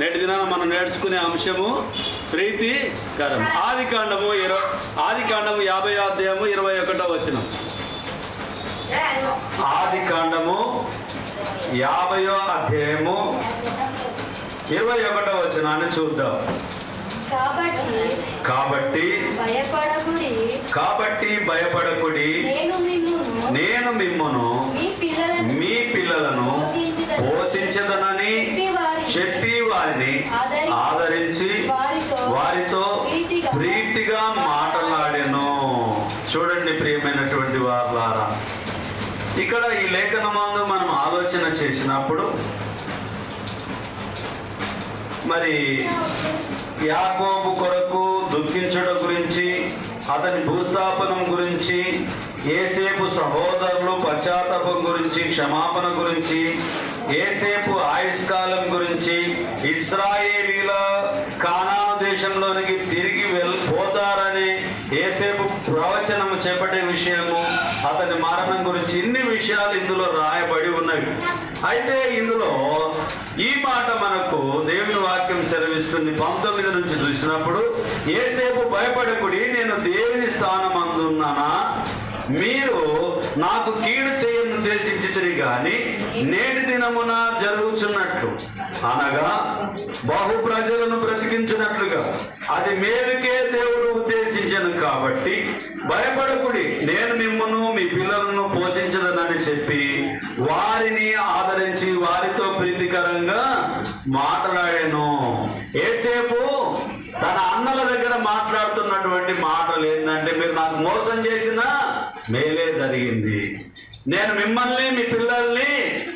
నేటి దినాన మనం నేర్చుకునే అంశము ప్రీతికరం. ఆది కాండము ఇరవై ఆది కాండము యాభై అధ్యాయము ఇరవై ఒకటో వచ్చిన ఆది కాండము యాభయో అధ్యాయము ఇరవై ఒకటో వచనాన్ని చూద్దాం. కాబట్టి కాబట్టి భయపడకుడి. నేను మిమ్మును. నేను మిమ్మును మీ పిల్లలను మీ పిల్లలను పోషించదనని చెప్పి వారిని ఆదరించి వారితో ప్రీతిగా మాట్లాడాను. చూడండి ప్రియమైనటువంటి వారులారా ఇక్కడ ఈ లేఖనమందు మనం ఆలోచన చేసినప్పుడు మరి యాకోబు కొరకు దుఃఖించడం గురించి అతని భూస్థాపనం గురించి ఏసేపు సహోదరులు పశ్చాత్తాపం గురించి క్షమాపణ గురించి ఏసేపు ఆయుష్కాలం గురించి ఇస్రాయేలీల కానా దేశంలోనికి తిరిగి వెళ్ పోతారని ఏసేపు ప్రవచనం చేపట్టే విషయము అతని మరణం గురించి ఇన్ని విషయాలు ఇందులో రాయబడి ఉన్నవి. అయితే ఇందులో ఈ మాట మనకు దేవుని వాక్యం సెలవిస్తుంది. పంతొమ్మిది నుంచి చూసినప్పుడు ఏసేపు భయపడకుడి నేను దేవుని స్థానం అందున్నానా మీరు నాకు కీడు చేయని ఉద్దేశించితిరి గాని నేటి దినమున జరుగుచున్నట్లు. అనగా బహు ప్రజలను బ్రతికించినట్లుగా. అది మేలుకే దేవుడు ఉద్దేశించను కాబట్టి భయపడకుడి. నేను మిమ్మను మీ పిల్లలను పోషించదనని చెప్పి వారిని ఆదరించి వారితో ప్రీతికరంగా మాట్లాడాను. ఏసేపు తన అన్నల దగ్గర మాట్లాడుతున్నటువంటి మాటలు ఏంటంటే మీరు నాకు మోసం చేసినా మేలే జరిగింది. నేను మిమ్మల్ని మీ పిల్లల్ని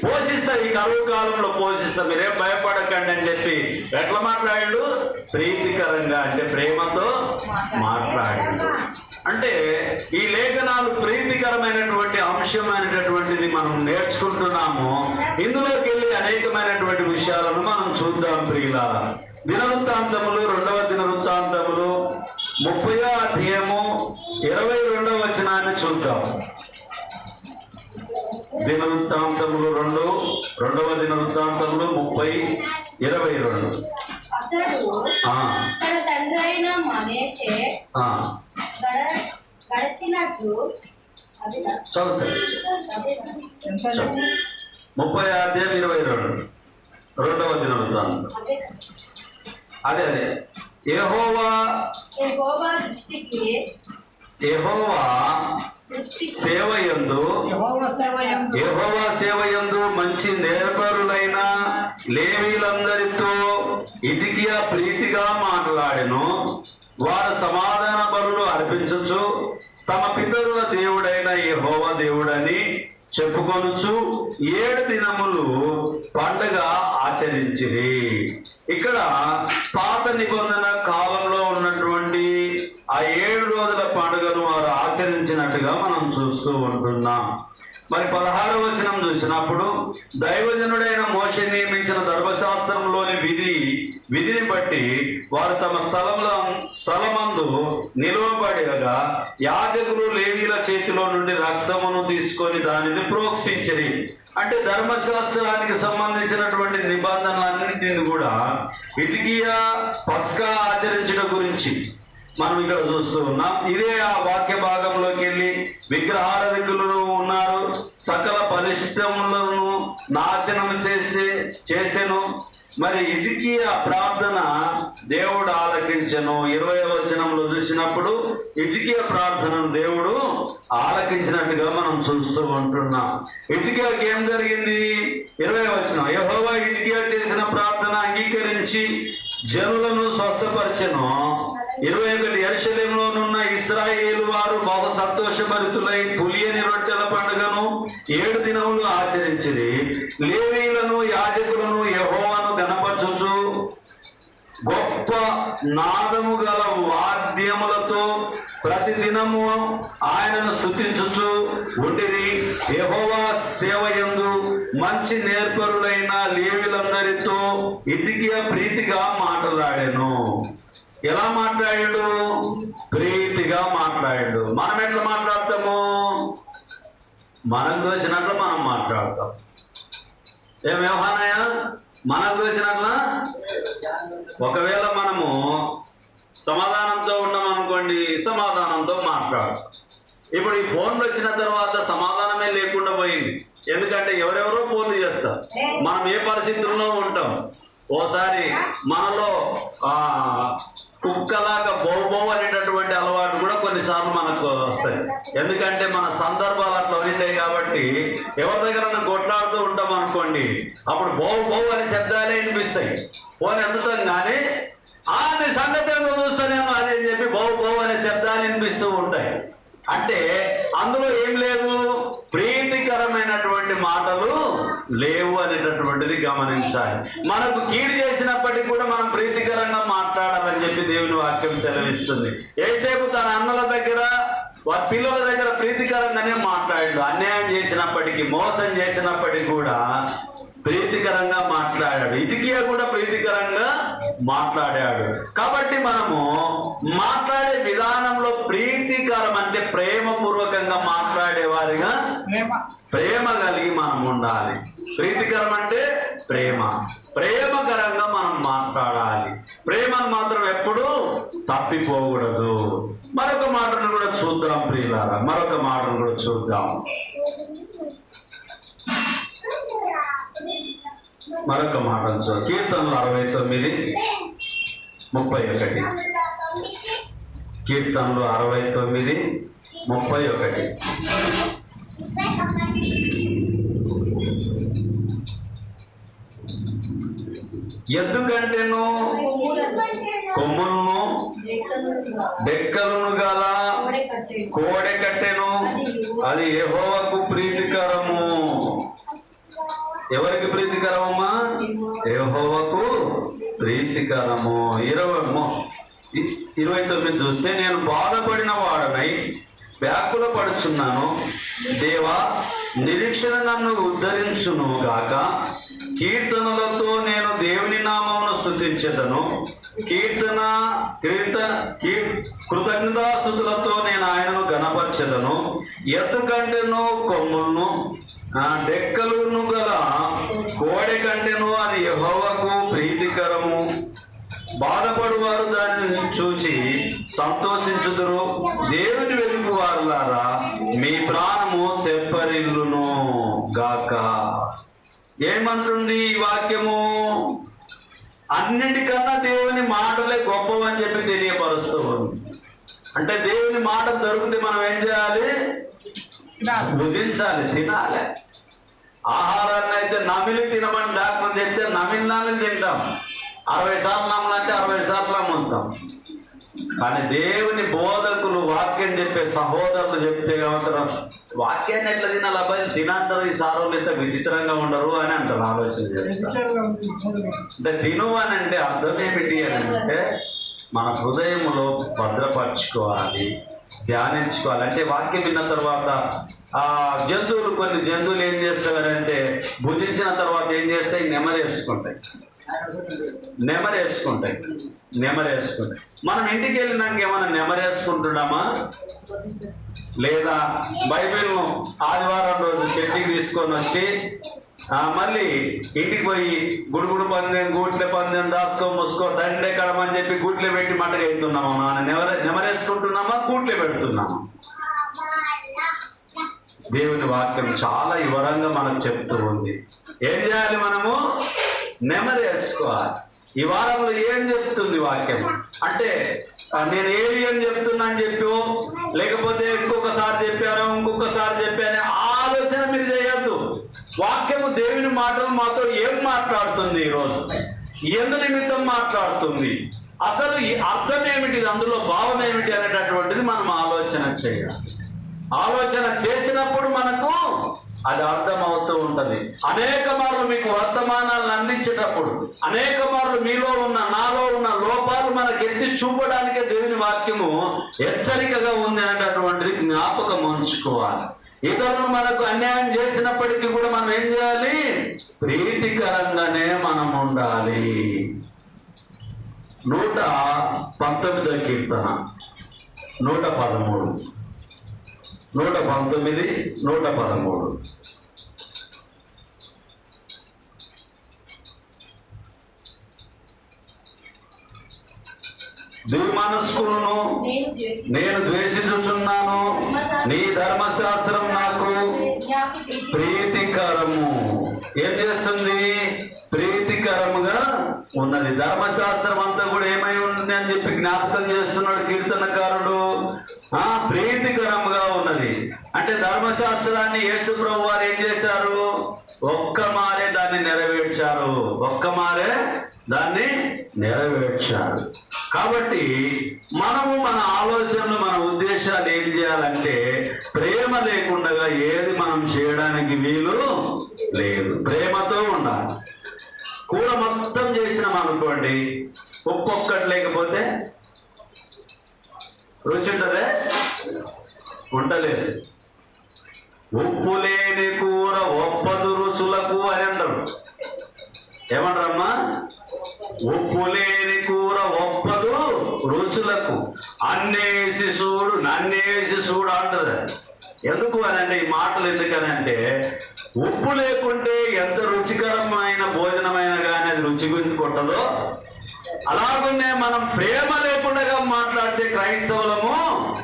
పోషిస్తా ఈ కరువు కాలంలో పోషిస్తా. మీరేం భయపడకండి అని చెప్పి ఎట్లా మాట్లాడాడు? ప్రీతికరంగా అంటే ప్రేమతో మాట్లాడాడు. అంటే ఈ లేఖనాలు ప్రీతికరమైనటువంటి అంశమైనటువంటిది మనం నేర్చుకుంటున్నాము. ఇందులోకి వెళ్ళి అనేకమైనటువంటి విషయాలను మనం చూద్దాం ప్రియుల దినవృత్తాంతములు రెండవ దినవృత్తాంతములు ముప్పై అధ్యాయము ఇరవై రెండవ వచనాన్ని చూద్దాం. దినవృత్తాంతములు రెండు రెండవ దినవృత్తాంతములు ముప్పై ఇరవై రెండు. ముప్పై అధ్యాయం ఇరవై రెండు రెండవ దినవృత్తాంతం. అదే. అదే అదే. యెహోవా సేవయందు యెహోవా సేవయందు. మంచి నేర్పరులైన లేవీలందరితో ఇజికియా ప్రీతిగా మాట్లాడెను. వారు సమాధాన బలులు అర్పించచ్చు. తమ పితరుల దేవుడైన యెహోవా దేవుడని చెప్పుకొనుచు ఏడు దినములు పండుగ ఆచరించిరి. ఇక్కడ పాత నిబంధన కాలంలో ఆ ఏడు రోజుల పండుగను వారు ఆచరించినట్టుగా మనం చూస్తూ ఉంటున్నాం. మరి పదహారు వచనం చూసినప్పుడు దైవజనుడైన మోషే నియమించిన ధర్మశాస్త్రంలోని విధి విధిని బట్టి వారు తమ స్థలంలో స్థలమందు నిలువబడగా యాజకులు లేవీల చేతిలో నుండి రక్తమును తీసుకొని దానిని ప్రోక్షించరి. అంటే ధర్మశాస్త్రానికి సంబంధించినటువంటి నిబంధనలన్నింటినీ కూడా ఇతికియా పస్కా ఆచరించడం గురించి మనం ఇక్కడ చూస్తూ ఉన్నాం. ఇదే ఆ వాక్య భాగంలోకి వెళ్ళి విగ్రహారధికులు ఉన్నారు. సకల బలిష్టములను నాశనం చేసే చేసెను. మరి ఇదికీయ ప్రార్థన దేవుడు ఆలకించను. ఇరవై వచనంలో చూసినప్పుడు ఇదికీయ ప్రార్థనను దేవుడు ఆలకించినట్టుగా మనం చూస్తూ ఉంటున్నాం. ఇదికీయకి ఏం జరిగింది? ఇరవై వచనం. యహోవా ఇదికీయ చేసిన ప్రార్థన అంగీకరించి జనులను స్వస్థపరచను. ఇరవై ఒకటి ఎరుషలేంలోనున్న ఇస్రాయేలు వారు బహు సంతోషభరితులై పులియని రొట్టెల పండుగను ఏడు దినములు ఆచరించింది లేవీలను యాజకులను యెహోవాను గణపరచుచు గొప్ప నాదము గల వాద్యములతో ప్రతి దినము ఆయనను స్తుతించుచు ఉండిరి. సేవ సేవయందు మంచి నేర్పరులైన లేవిలందరితో ఇతికి ప్రీతిగా మాట్లాడాను. ఎలా మాట్లాడాడు? ప్రీతిగా మాట్లాడాడు. మనం ఎట్లా మాట్లాడతాము? మనం దోసినట్లు మనం మాట్లాడతాం. ఏం వ్యవహానయ్య మనం దోసినట్ల ఒకవేళ మనము సమాధానంతో ఉన్నాం అనుకోండి సమాధానంతో మాట్లాడతాం. ఇప్పుడు ఈ ఫోన్లు వచ్చిన తర్వాత సమాధానమే లేకుండా పోయింది. ఎందుకంటే ఎవరెవరో ఫోన్లు చేస్తారు. మనం ఏ పరిస్థితుల్లో ఉంటాం? ఓసారి మనలో ఆ కుక్కలాగా బౌ అనేటటువంటి అలవాటు కూడా కొన్నిసార్లు మనకు వస్తాయి. ఎందుకంటే మన సందర్భాలు అట్లా ఉంటాయి కాబట్టి ఎవరి దగ్గర కొట్లాడుతూ ఉంటాం అనుకోండి అప్పుడు బౌ బౌ అనే శబ్దాలే వినిపిస్తాయి. పోనీ ఎత్తుతాం కానీ ఆ సంగతి ఏందో అని చెప్పి బౌ బౌ అనే శబ్దాలు వినిపిస్తూ ఉంటాయి. అంటే అందులో ఏం లేదు? ప్రీతికరమైనటువంటి మాటలు లేవు అనేటటువంటిది గమనించాలి. మనకు కీడు చేసినప్పటికీ కూడా మనం ప్రీతికరంగా మాట్లాడాలని చెప్పి దేవుని వాక్యం సెలవిస్తుంది. ఏసేపు తన అన్నల దగ్గర వారి పిల్లల దగ్గర ప్రీతికరంగానే మాట్లాడాడు. అన్యాయం చేసినప్పటికీ మోసం చేసినప్పటికీ కూడా ప్రీతికరంగా మాట్లాడాడు. ఇతికియా కూడా ప్రీతికరంగా మాట్లాడాడు. కాబట్టి మనము మాట్లాడే విధానంలో ప్రీతికరం అంటే ప్రేమపూర్వకంగా మాట్లాడేవారిగా ప్రేమ. ప్రేమ కలిగి మనం ఉండాలి. ప్రీతికరం అంటే ప్రేమ. ప్రేమకరంగా మనం మాట్లాడాలి. ప్రేమను మాత్రం ఎప్పుడూ తప్పిపోకూడదు. మరొక మాటను కూడా చూద్దాం ప్రియులారా. మరొక మాటను కూడా చూద్దాం. మరొక మాట కీర్తనలు అరవై తొమ్మిది ముప్పై ఒకటి. కీర్తనలు అరవై తొమ్మిది ముప్పై ఒకటి. ఎందుకంటేను కొమ్ములను డెక్కలను గల కోడె కట్టెను. అది ఏహోవకు ప్రీతికరము. ఎవరికి ప్రీతికరమమ్మా? యహోవకు ప్రీతికరము. ఇరవై ఇరవై తొమ్మిది చూస్తే నేను బాధపడిన వాడనై వ్యాకుల పడుచున్నాను. దేవా నిరీక్షణ నన్ను ఉద్ధరించును గాక కీర్తనలతో నేను దేవుని నామమును స్తుతించెదను. కీర్తన కీర్త కీ- కృతజ్ఞతాస్థుతులతో నేను ఆయనను గణపరచెదను. ఎద్దు కొమ్ములను డెక్కలును గల కోడె కంటెను అది యహోవకు ప్రీతికరము. బాధపడువారు దానిని చూచి సంతోషించుదురు. దేవుని వెతుకు వారులారా మీ ప్రాణము తెప్పరిల్లును గాక. ఏమంటుంది ఈ వాక్యము? అన్నిటికన్నా దేవుని మాటలే గొప్పవని చెప్పి తెలియపరుస్తూ ఉంది అంటే దేవుని మాట దొరికితే మనం ఏం చేయాలి? భుజించాలి తినాలి. ఆహారాన్ని అయితే నమిలి తినమని డాక్టర్ చెప్తే నమిలి నమిలి తింటాం. అరవై సార్లు నమ్మలంటే అరవై సార్లు నమ్ముతాం. కానీ దేవుని బోధకులు వాక్యం చెప్పే సహోదరులు చెప్తే ఏమంటారు వాక్యాన్ని ఎట్లా తినాలి అబ్బాయి? తినంటారు ఈ సారోళ్ళు ఇంత విచిత్రంగా ఉండరు అని అంటారు ఆలోచన చేస్తారు. అంటే తిను అని అంటే అర్థం ఏమిటి అని అంటే మన హృదయంలో భద్రపరచుకోవాలి ధ్యానించుకోవాలి. అంటే వాక్యం విన్న తర్వాత ఆ జంతువులు కొన్ని జంతువులు ఏం చేస్తాయంటే భుజించిన తర్వాత ఏం చేస్తాయి? నెమరేసుకుంటాయి. నెమరేసుకుంటాయి. నెమరేసుకుంటాయి. మనం ఇంటికి వెళ్ళినాక ఏమైనా నెమరేసుకుంటున్నామా? లేదా బైబిల్ను ఆదివారం రోజు చర్చికి తీసుకొని వచ్చి మళ్ళీ ఇంటికి పోయి గుడుగుడు పందెం గూట్ల పందెం దాసుకో ముసుకో దండే కడమని చెప్పి గూట్లే పెట్టి మటగా అవుతున్నాము మనం నెమరే నెమరేసుకుంటున్నామా? గూట్లే పెడుతున్నామా? దేవుని వాక్యం చాలా వివరంగా మనకు చెప్తూ ఉంది. ఏం చేయాలి మనము? నెమరేసుకోవాలి ఈ వారంలో ఏం చెప్తుంది వాక్యం? అంటే నేను ఏవి ఏం చెప్తున్నా అని చెప్పి? లేకపోతే ఇంకొకసారి చెప్పారో ఇంకొకసారి చెప్పారో ఆలోచన మీరు చేయొద్దు. వాక్యము దేవుని మాటలు మాతో ఏం మాట్లాడుతుంది ఈరోజు? ఎందు నిమిత్తం మాట్లాడుతుంది? అసలు ఈ అర్థం ఏమిటి? అందులో భావం ఏమిటి అనేటటువంటిది మనం ఆలోచన చేయాలి. ఆలోచన చేసినప్పుడు మనకు అది అర్థమవుతూ ఉంటుంది. అనేక మార్లు మీకు వర్తమానాలను అందించేటప్పుడు అనేక మార్లు మీలో ఉన్న నాలో ఉన్న లోపాలు మనకు ఎత్తి చూపడానికే దేవుని వాక్యము హెచ్చరికగా ఉంది అనేటటువంటిది జ్ఞాపకం ఉంచుకోవాలి. ఇతరులు మనకు అన్యాయం చేసినప్పటికీ కూడా మనం ఏం చేయాలి? ప్రీతికరంగానే మనం ఉండాలి. నూట పంతొమ్మిదో కీర్తన నూట పదమూడు. నూట పంతొమ్మిది నూట పదమూడు. దుర్మనస్కులను నేను ద్వేషించు- నేను ద్వేషించుచున్నాను. నీ ధర్మశాస్త్రం నాకు ప్రీతికరము. ఏం చేస్తుంది? ప్రీతికరముగా ఉన్నది. ధర్మశాస్త్రం అంతా కూడా ఏమై ఉంది అని చెప్పి జ్ఞాపకం చేస్తున్నాడు కీర్తనకారుడు. ఆ ప్రీతికరముగా ఉన్నది. అంటే ధర్మశాస్త్రాన్ని యేసు ప్రభు వారు ఏం చేశారు? ఒక్క మారే దాన్ని నెరవేర్చారు. ఒక్క మారే దాన్ని నెరవేర్చారు. కాబట్టి మనము మన ఆలోచనలు మన ఉద్దేశాలు ఏం చేయాలంటే ప్రేమ లేకుండా ఏది మనం చేయడానికి వీలు లేదు. ప్రేమతో ఉండాలి. కూర మొత్తం చేసినాం అనుకోండి ఉప్పు ఒక్కటి లేకపోతే రుచి ఉంటుందే? ఉండలేదు ఉప్పు లేని కూర ఒప్పదు రుచులకు అని అంటారు. ఏమంటారమ్మా? ఉప్పు లేని కూర ఒప్పదు రుచులకు. అన్నేసి చూడు నన్నేసి చూడు అంటది. ఎందుకు అని అంటే ఈ మాటలు ఎందుకనంటే ఉప్పు లేకుంటే ఎంత రుచికరమైన భోజనమైన కానీ అది రుచి గురించి కొట్టదో. అలాగనే మనం ప్రేమ లేకుండా మాట్లాడితే క్రైస్తవులము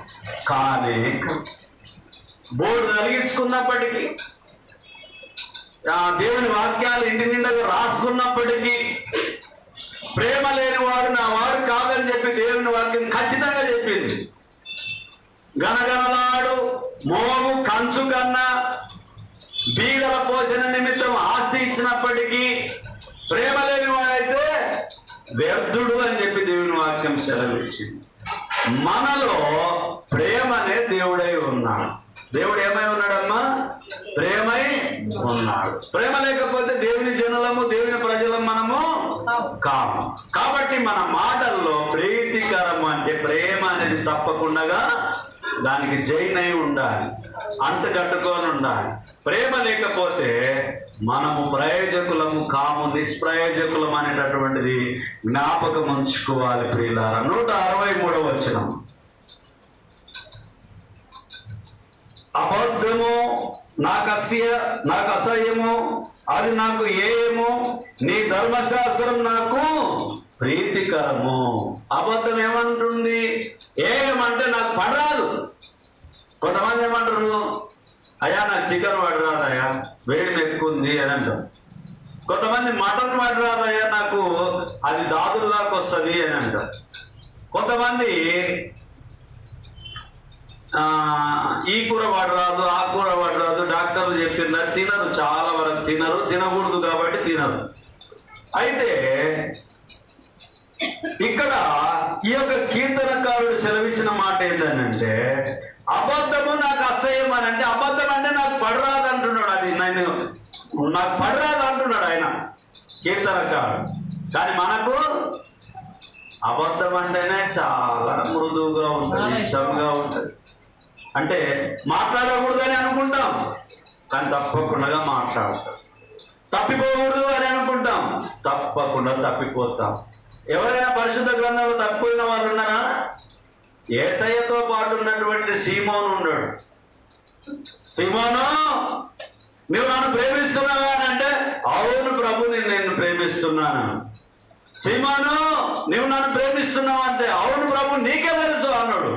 కానీ బోర్డు తొలగించుకున్నప్పటికీ ఆ దేవుని వాక్యాలు ఇంటి నిండా రాసుకున్నప్పటికీ ప్రేమ లేని వాడు నా వాడు కాదని చెప్పి దేవుని వాక్యం ఖచ్చితంగా చెప్పింది. గనగనలాడు మోగు కంచు కన్నా బీదల పోషణ నిమిత్తం ఆస్తి ఇచ్చినప్పటికీ ప్రేమ లేని వాడైతే వ్యర్థుడు అని చెప్పి దేవుని వాక్యం సెలవిచ్చింది. మనలో ప్రేమ అనే దేవుడై ఉన్నాడు. దేవుడు ఏమై ఉన్నాడమ్మా? ప్రేమై ఉన్నాడు. ప్రేమ లేకపోతే దేవుని జనులము దేవుని ప్రజలం మనము కాము. కాబట్టి మన మాటల్లో ప్రీతికరం అంటే ప్రేమ అనేది తప్పకుండా దానికి జైన్ అయి ఉండాలి అంటగట్టుకొని ఉండాలి. ప్రేమ లేకపోతే మనము ప్రయోజకులము కాము నిష్ప్రయోజకులం అనేటటువంటిది జ్ఞాపకం ఉంచుకోవాలి ప్రియులారా. నూట అరవై మూడవ వచనం. అబద్ధము నాకు అసహ్య నాకు అసహ్యము అది నాకు ఏయము నీ ధర్మశాస్త్రం నాకు ప్రీతికరము. అబద్ధం ఏమంటుంది? ఏమంటే నాకు పడరాదు. కొంతమంది ఏమంటారు? అయ్యా నాకు చికెన్ పడరాదయ్యా వేడి ఎక్కువ అని అంటారు. కొంతమంది మటన్ పడరాదయ్యా నాకు అది దాదుల్లాకి వస్తుంది అని అంటారు. కొంతమంది ఈ కూర వాడరాదు ఆ కూర వాడరాదు డాక్టర్లు చెప్పిన తినరు చాలా వరకు తినరు తినకూడదు కాబట్టి తినరు. అయితే ఇక్కడ ఈ యొక్క కీర్తనకారుడు సెలవిచ్చిన మాట ఏంటంటే అబద్ధము నాకు అసహ్యం అని అంటే అబద్ధం అంటే నాకు పడరాదు అంటున్నాడు అది నేను నాకు పడరాదు అంటున్నాడు ఆయన కీర్తనకారుడు. కానీ మనకు అబద్ధం అంటేనే చాలా మృదువుగా ఉంటుంది ఇష్టంగా ఉంటుంది. అంటే మాట్లాడకూడదని అనుకుంటాం కానీ తప్పకుండా మాట్లాడతాం. తప్పిపోకూడదు అని అనుకుంటాం తప్పకుండా తప్పిపోతాం. ఎవరైనా పరిశుద్ధ గ్రంథంలో తప్పిపోయిన వాళ్ళు ఉన్నారా? ఏసయ్యతో పాటు ఉన్నటువంటి సీమోను ఉన్నాడు. సీమోను నువ్వు నన్ను ప్రేమిస్తున్నావా అని అంటే అవును ప్రభు నేను నేను ప్రేమిస్తున్నాను. సీమాను నువ్వు నన్ను ప్రేమిస్తున్నావు అంటే అవును ప్రభు నీకే తెలుసు అన్నాడు.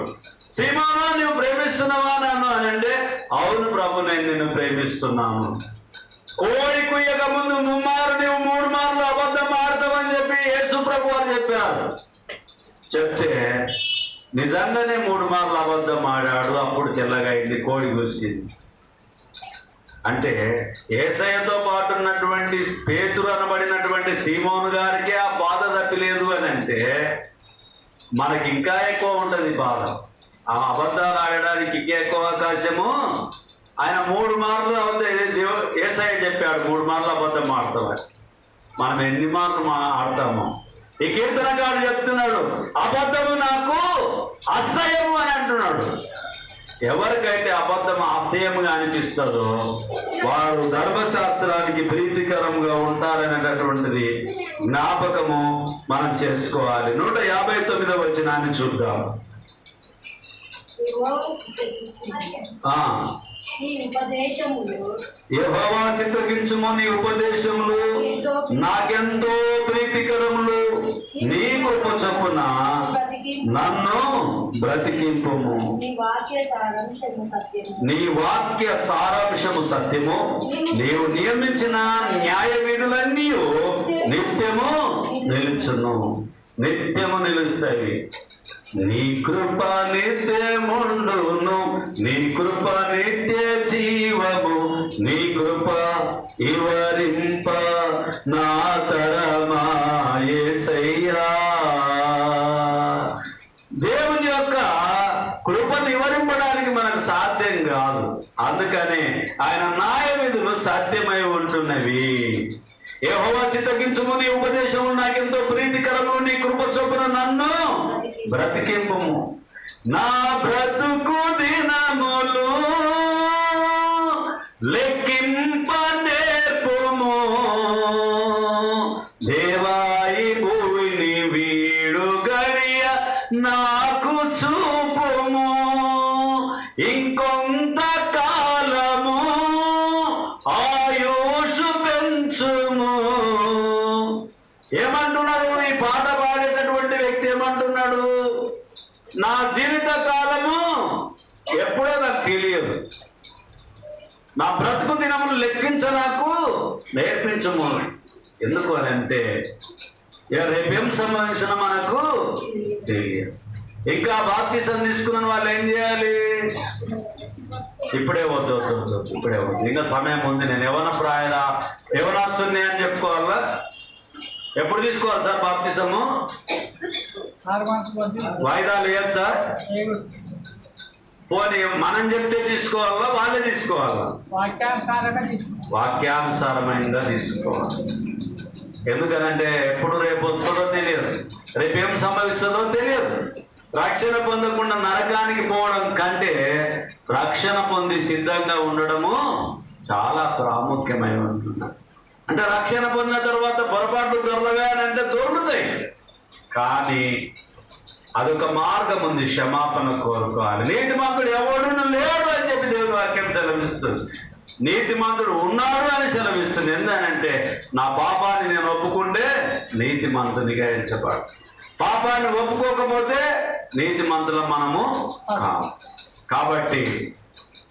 సీమానా నువ్వు ప్రేమిస్తున్నావా నన్ను అని అంటే అవును ప్రభు నేను నిన్ను ప్రేమిస్తున్నాను. కోడి కుయ్యక ముందు ముమ్మారు నువ్వు మూడు మార్లు అబద్ధం ఆడతావని చెప్పి యేసు ప్రభు అని చెప్పారు. చెప్తే నిజంగానే మూడు మార్లు అబద్ధం ఆడాడు అప్పుడు తెల్లగైంది అయింది కోడి కూసింది. అంటే ఏసయ్యతో పాటు ఉన్నటువంటి పేతురు అనబడినటువంటి సీమోను గారికి ఆ బాధ తప్పిలేదు అని అంటే మనకి ఇంకా ఎక్కువ ఉంటుంది బాధ. ఆ అబద్ధాలు ఆడడానికి ఇంకా ఎక్కువ అవకాశము? ఆయన మూడు మార్లు అబద్ధం ఏసఐ చెప్పాడు మూడు మార్లు అబద్ధం ఆడతామని మనం ఎన్ని మార్లు మా ఆడతాము? ఈ కీర్తనకాడు చెప్తున్నాడు అబద్ధము నాకు అసహ్యము అని అంటున్నాడు. ఎవరికైతే అబద్ధం అసహ్యంగా అనిపిస్తుందో వారు ధర్మశాస్త్రానికి ప్రీతికరంగా ఉంటారనేటటువంటిది జ్ఞాపకము మనం చేసుకోవాలి. నూట యాభై తొమ్మిదవ వచనాన్ని చూద్దాం. యెహోవా చిత్తగించుము. నీ ఉపదేశములు. నాకెంతో ప్రీతికరములు. నీ కృప చొప్పున నన్ను బ్రతికింపుము. నీ వాక్య సారాంశము సత్యము. నీ వాక్య సారాంశము సత్యము. నీవు నియమించిన న్యాయ విధులన్నీ నిత్యము నిలుచును. నిత్యము నిలుస్తాయి. నీ కృప నిత్యముండును నీ కృప నిత్య జీవము నీ కృప ఇవరింప నా తరమాయ్యా దేవుని యొక్క కృప నివరింపడానికి మనకు సాధ్యం కాదు. అందుకనే ఆయన న్యాయ విధులు సాధ్యమై ఉంటున్నవి. యెహోవా తగ్గించము నీ ఉపదేశము నాకెంతో ప్రీతికరము నీ కృప చొప్పున నన్ను బ్రతికింపము. నా బ్రతుకు దినములు లెక్కింప నా బ్రతుకు దినములు లెక్కించ నాకు నేర్పించము ఎందుకు అని అంటే ఇక రేపేం సంబంధించిన మనకు తెలియదు. ఇంకా బాప్తీసం తీసుకున్న వాళ్ళు ఏం చేయాలి? ఇప్పుడే వద్దు వద్దు వద్దు ఇప్పుడే వద్దు. ఇంకా సమయం ఉంది నేను ఎవన ప్రాయలా ఎవనొస్తుంది అని చెప్పుకోవాలా? ఎప్పుడు తీసుకోవాలి సార్ బాప్తీసము? వాయిదాలు వేయచ్చా? ఏడు పోనీ మనం చెప్తే తీసుకోవాలా వాళ్ళే తీసుకోవాలా? వాక్యానుసారమైనగా తీసుకోవాలి. ఎందుకనంటే ఎప్పుడు రేపు వస్తుందో తెలియదు. రేపు ఏం సంభవిస్తుందో తెలియదు. రక్షణ పొందకుండా నరకానికి పోవడం కంటే రక్షణ పొంది సిద్ధంగా ఉండడము చాలా ప్రాముఖ్యమై ఉంటుంది అంటే రక్షణ పొందిన తర్వాత పొరపాట్లు దొరలగా అంటే దొరుకుతాయి కానీ అదొక మార్గం ఉంది. క్షమాపణ కోరుకోవాలి. నీతిమంతుడు ఎవడును లేడు అని చెప్పి దేవుని వాక్యం సెలవిస్తుంది. నీతిమంతుడు ఉన్నాడు అని సెలవిస్తుంది. ఎందుకనంటే నా పాపాన్ని నేను ఒప్పుకుంటే నీతిమంతునిగా ఎంచబడు పాపాన్ని ఒప్పుకోకపోతే నీతిమంతుల మనము కాబట్టి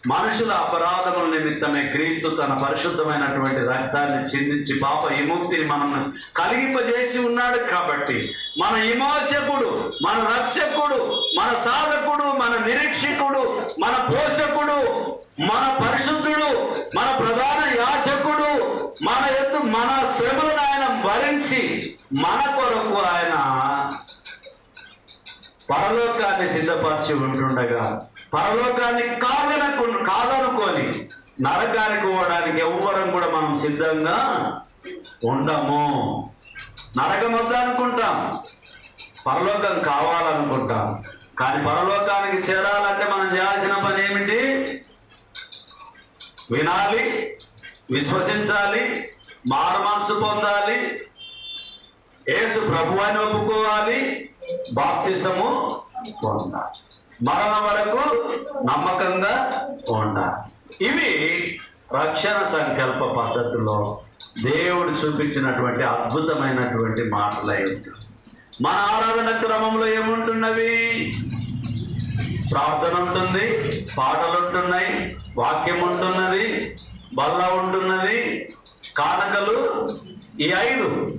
మనుషుల అపరాధముల నిమిత్తమే క్రీస్తు తన పరిశుద్ధమైనటువంటి రక్తాన్ని చిందించి పాప విముక్తిని మనం కలిగింపజేసి ఉన్నాడు కాబట్టి మన విమోచకుడు మన రక్షకుడు మన సాధకుడు మన నిరీక్షకుడు మన పోషకుడు మన పరిశుద్ధుడు మన ప్రధాన యాచకుడు మన ఎత్తు మన శ్రమలను ఆయన భరించి మన కొరకు ఆయన పరలోకాన్ని సిద్ధపరిచి ఉంటుండగా పరలోకాన్ని కాదనకు కాదనుకొని నరకానికి పోవడానికి ఎవ్వరం కూడా మనం సిద్ధంగా ఉండము. నరకం వద్దనుకుంటాం పరలోకం కావాలనుకుంటాం. కానీ పరలోకానికి చేరాలంటే మనం చేయాల్సిన పని ఏమిటి? వినాలి విశ్వసించాలి మారు మనసు పొందాలి ఏసు ప్రభు అని ఒప్పుకోవాలి బాప్తిసము పొందాలి. మరణం వరకు నమ్మకంగా ఉండాలి. ఇవి రక్షణ సంకల్ప పద్ధతిలో దేవుడు చూపించినటువంటి అద్భుతమైనటువంటి మాటలై ఉంటుంది మన ఆరాధన క్రమంలో ఏముంటున్నవి? ప్రార్థన ఉంటుంది పాటలు ఉంటున్నాయి వాక్యం ఉంటున్నది బల్ల ఉంటున్నది కానకలు. ఈ ఐదు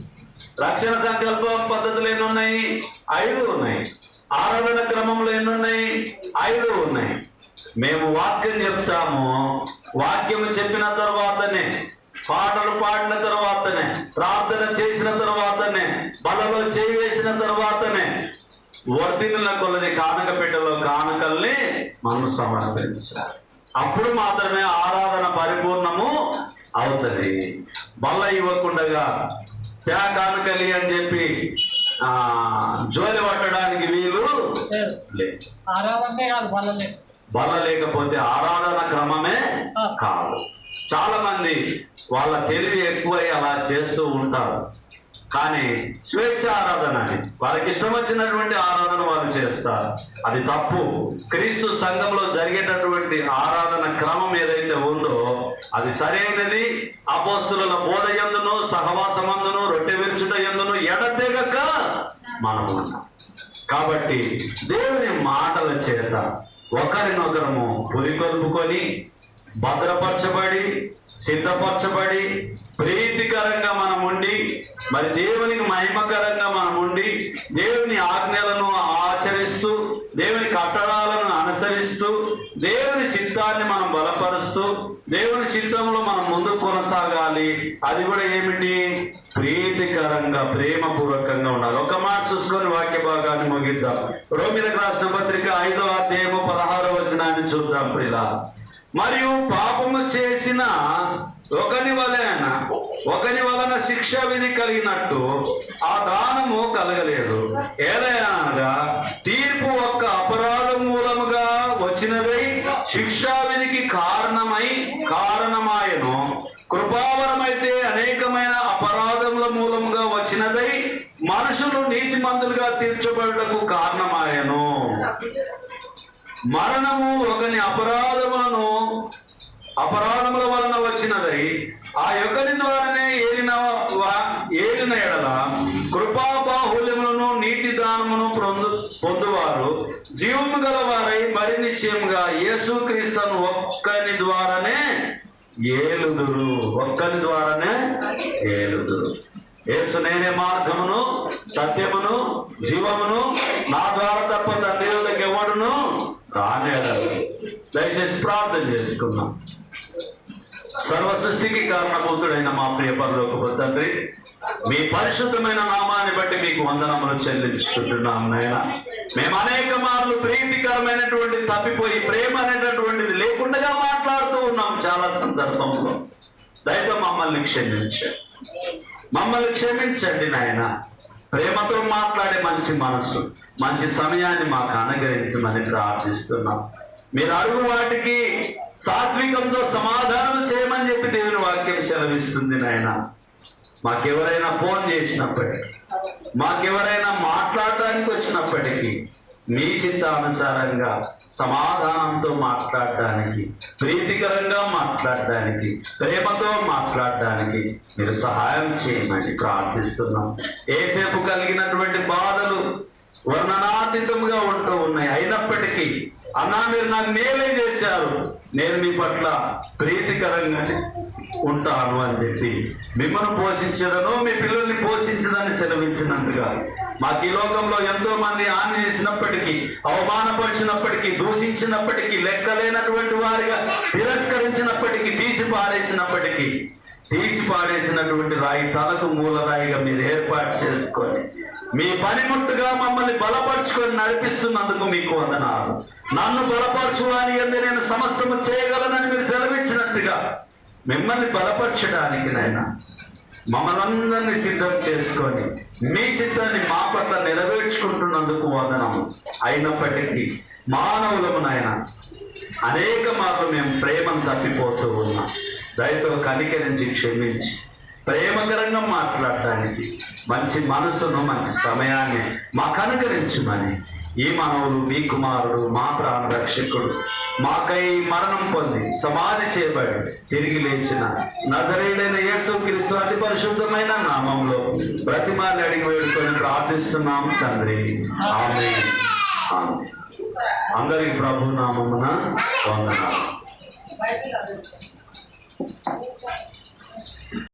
రక్షణ సంకల్ప పద్ధతులు ఎన్ని ఉన్నాయి ఐదు ఉన్నాయి. ఆరాధన క్రమంలో ఎన్ని ఉన్నాయి ఐదు ఉన్నాయి. మేము వాక్యం చెప్తాము. వాక్యం చెప్పిన తర్వాతనే పాటలు పాడిన తర్వాతనే ప్రార్థన చేసిన తర్వాతనే బలలో చేయి వేసిన తర్వాతనే వర్ధినుల కొలది కానక పెట్టలో కానుకల్ని మనం సమర్పించాలి. అప్పుడు మాత్రమే ఆరాధన పరిపూర్ణము అవుతుంది. బల్ల ఇవ్వకుండగా త్యా కానుకలి అని చెప్పి జోలి పట్టడానికి వీలు బల్ల లేకపోతే ఆరాధన క్రమమే కాదు. చాలా మంది వాళ్ళ తెలివి ఎక్కువై అలా చేస్తూ ఉంటారు. కానీ స్వేచ్ఛ ఆరాధన అని. వాళ్ళకి ఇష్టం వచ్చినటువంటి ఆరాధన వాళ్ళు చేస్తారు. అది తప్పు. క్రీస్తు సంఘంలో జరిగేటటువంటి ఆరాధన క్రమం ఏదైతే ఉందో అది సరైనది. అపోస్తుల బోధ ఎందును సహవాసమందును రొట్టె విరుచుట ఎందును ఎడతెగక మనము కాబట్టి దేవుని మాటల చేత ఒకరినొకరము పురికొల్పుకొని భద్రపరచబడి సిద్ధపరచబడి ప్రీతికరంగా మనం మరి దేవునికి మహిమకరంగా మనం ఉండి దేవుని ఆజ్ఞలను ఆచరిస్తూ దేవుని కట్టడాలను అనుసరిస్తూ దేవుని చిత్తాన్ని మనం బలపరుస్తూ దేవుని చిత్తంలో మనం ముందు కొనసాగాలి. అది కూడా ఏమిటి? ప్రీతికరంగా ప్రేమపూర్వకంగా ఉండాలి. ఒక మాట చూసుకొని వాక్య భాగాన్ని ముగిద్దాం. రోమిలకు రాసిన పత్రిక ఐదో అధ్యాయము పదహారో వచనాన్ని చూద్దాం ప్రిలా మరియు పాపము చేసిన ఒకని వలన ఒకని వలన శిక్ష విధి కలిగినట్టు ఆ దానము కలగలేదు. ఏదైనా తీర్పు ఒక్క అపరాధం మూలముగా వచ్చినదై శిక్షా విధికి కారణమై కారణమాయను. కృపావరమైతే అనేకమైన అపరాధముల మూలముగా వచ్చినదై మనుషులు నీతిమంతులుగా తీర్చబడటకు కారణమాయను. మరణము ఒకని అపరాధములను అపరాధముల వలన వచ్చినదై ఆ యొక్కని ద్వారానే ఏలిన వా- ఏలిన ఎడల కృపా బాహుల్యములను నీతి దానమును పొందు పొందువారు. జీవము గల వారై మరి నిశ్చయముగా యేసుక్రీస్తును ఒక్కని ద్వారానే ఏలుదురు. ఒక్కని ద్వారానే ఏలుదురు. యేసు నేనే మార్గమును సత్యమును జీవమును నా ద్వారా తప్ప తండ్రి యొద్దకు ఎవడును దయచేసి ప్రార్థన చేసుకున్నాం సర్వ సృష్టికి కారణభూతుడైన మా ప్రియ పరలోకపు తండ్రి మీ పరిశుద్ధమైన నామాన్ని బట్టి మీకు వందనములు చెల్లించుకుంటున్నాం నాయన. మేము అనేక మార్లు ప్రీతికరమైనటువంటి తప్పిపోయి ప్రేమ అనేటటువంటిది లేకుండా మాట్లాడుతూ ఉన్నాం చాలా సందర్భంలో. దయతో మమ్మల్ని క్షమించండి. మమ్మల్ని క్షమించండి నాయన. ప్రేమతో మాట్లాడే మంచి మనసు మంచి సమయాన్ని మాకు అనుగ్రహించమని ప్రార్థిస్తున్నాం. మీరు అడుగు వాటికి సాత్వికంతో సమాధానం చేయమని చెప్పి దేవుని వాక్యం సెలవిస్తుంది నాయన. మాకెవరైనా ఫోన్ చేసినప్పటికీ మాకెవరైనా మాట్లాడటానికి వచ్చినప్పటికీ మీ చిత్తానుసారంగా సమాధానంతో మాట్లాడడానికి ప్రీతికరంగా మాట్లాడడానికి ప్రేమతో మాట్లాడడానికి మీరు సహాయం చేయమని ప్రార్థిస్తున్నాం. ఏసేపు కలిగినటువంటి బాధలు వర్ణనాతీతంగా ఉంటూ ఉన్నాయి. అయినప్పటికీ అన్నా మీరు నాకు మేలే చేశారు. నేను మీ పట్ల ప్రీతికరంగా ఉంటాను అని చెప్పి మిమ్మల్ని పోషించదను మీ పిల్లల్ని పోషించదని సెలవించినట్టుగా మాకు ఈ లోకంలో ఎంతో మంది హాని చేసినప్పటికీ అవమానపరిచినప్పటికీ దూషించినప్పటికీ లెక్కలేనటువంటి వారిగా తిరస్కరించినప్పటికీ తీసి పారేసినప్పటికీ తీసి పాడేసినటువంటి రాయి తలకు మూలరాయిగా మీరు ఏర్పాటు చేసుకొని మీ పనిముట్టుగా మమ్మల్ని బలపరుచుకొని నడిపిస్తున్నందుకు మీకు వందనాలు. నన్ను బలపరచువాని ఎందు నేను సమస్తము చేయగలనని మీరు సెలవిచ్చినట్టుగా మిమ్మల్ని బలపరచడానికి నాయన మమ్మల్ని సిద్ధం చేసుకొని మీ చిత్తాన్ని మా పట్ల నెరవేర్చుకుంటున్నందుకు వదనము అయినప్పటికీ మానవులము నాయన అనేక మార్లు మేము ప్రేమను తప్పిపోతూ ఉన్నాం. దయతో కనికరించి క్షమించి ప్రేమకరంగా మాట్లాడటానికి మంచి మనసును మంచి సమయాన్ని మాకు అనుకరించమని ఈ మానవుడు మీ కుమారుడు మా ప్రాణ రక్షకుడు. మాకై మరణం పొంది సమాధి చేయబడి తిరిగి లేచిన నజరేడైన యేసు క్రీస్తు అతి పరిశుద్ధమైన నామంలో బ్రతిమాలి అడిగి వేడుకొని ప్రార్థిస్తున్నాం తండ్రి. ఆమె అందరికి ప్రభు నామమున వందనాలు.